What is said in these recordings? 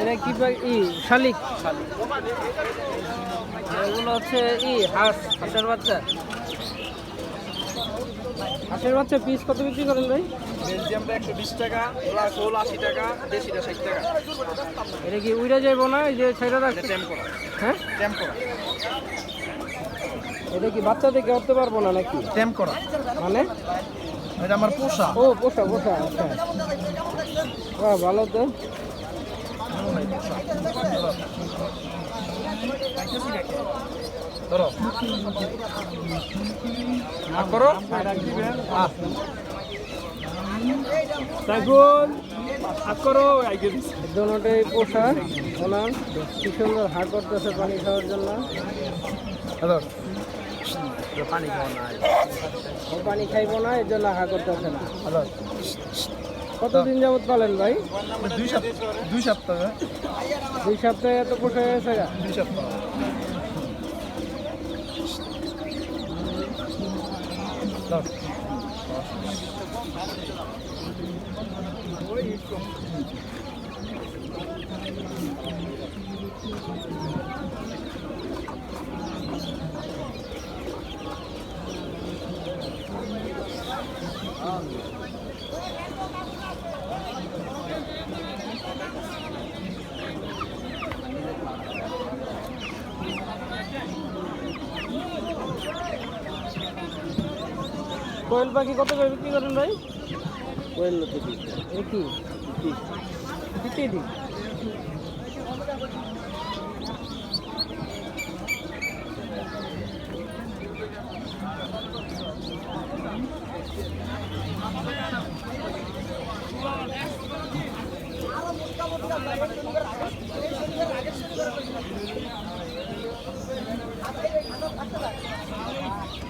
এটা কি ই শালিক। এগুলো হচ্ছে ই হাঁস হাঁসের বাচ্চা। হাঁসের বাচ্চা পিস কত বিক্রি করেন ভাই? বেলজিয়ামটা একশো বিশ টাকা প্লাস আশি টাকা দেশিটা ষাট টাকা। এটা কি উড়ে যাইবো না? এই যে ছেড়ে রাখছে? হ্যাঁ? এটা কি বাচ্চা থেকে উঠতে পারব না নাকি? করা মানে? এটা আমার পোষা। ও পোষা পোষা আচ্ছা। বাহ ভালো তো। ধরো। আর করো। হাত করো দোনোটাই পোষা ওনার কি সুন্দর হাত করতেছে পানি খাওয়ার জন্য। পানি খাওয়া নাই ও পানি খাইবো না এর জন্য হা করতেছে না। কতদিন যাবত পালেন ভাই? দুই সপ্তাহ দুই সপ্তাহ। দুই সপ্তাহে এত পোষা গেছে দুই সপ্তাহ। দাও। কোয়েল পাখি কত করে বিক্রি করেন ভাই? কোয়েল নদী এ কি? দিতে দিই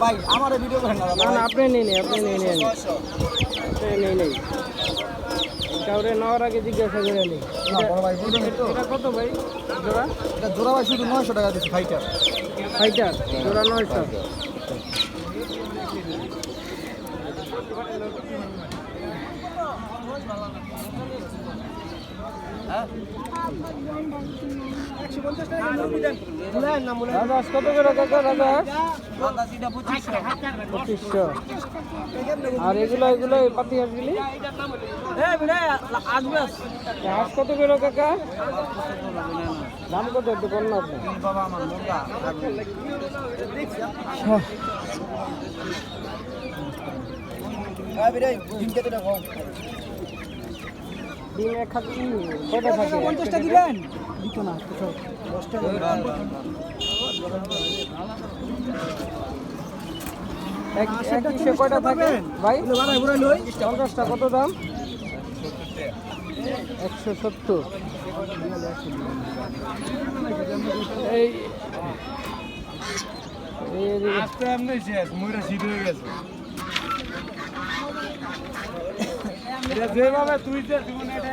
ভাই আমার ভিডিও করেন না না আপনি নেই নেই আপনি নেই নেই নেই নেই কাউরে নেওয়ার আগে জিজ্ঞাসা করে নেই এটা কত ভাই? জোড়া? এটা জোড়া ভাই শুধু নয়শো টাকা দিচ্ছি ফাইটার ফাইটার জোড়া নয়শো। রাজাস কত করে কাকা রাজাস পঁচিশশো আর এগুলো এগুলো পাতি হাঁসগুলি হাঁস কত করে কাকা দাম কত একটু বল না আপনি ডিম এক থাকে। পঞ্চাশটা দিবেন? দিত না এক এক কয়টা থাকে? ভাই? পঞ্চাশটা কত দাম? একশো সত্তর। এই আজকে এমনি শেষ ময়ূরা শীত হয়ে গেছে। যেভাবে তুই যে জীবনে এটা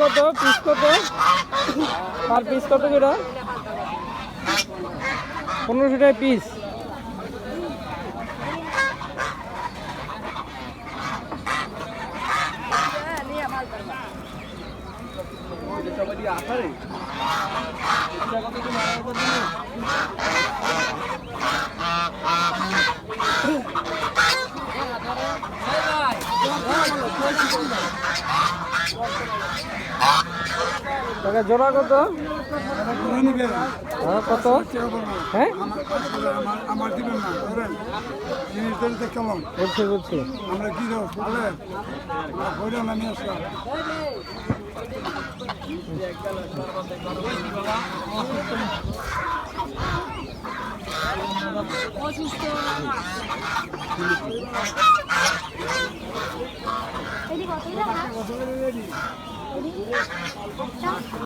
কত? পিস কত? পার পিস কত করে? পনেরোশো টাকা পিস। টাকা জোড়া কত? হ্যাঁ কত? হ্যাঁ? আমার দিবেন না ধরেন জিনিসটা কেমন বলছি বলছি। আমরা কি ভরে না নিয়ে আসলাম। Ready, go, go, go, go. Ready? Go.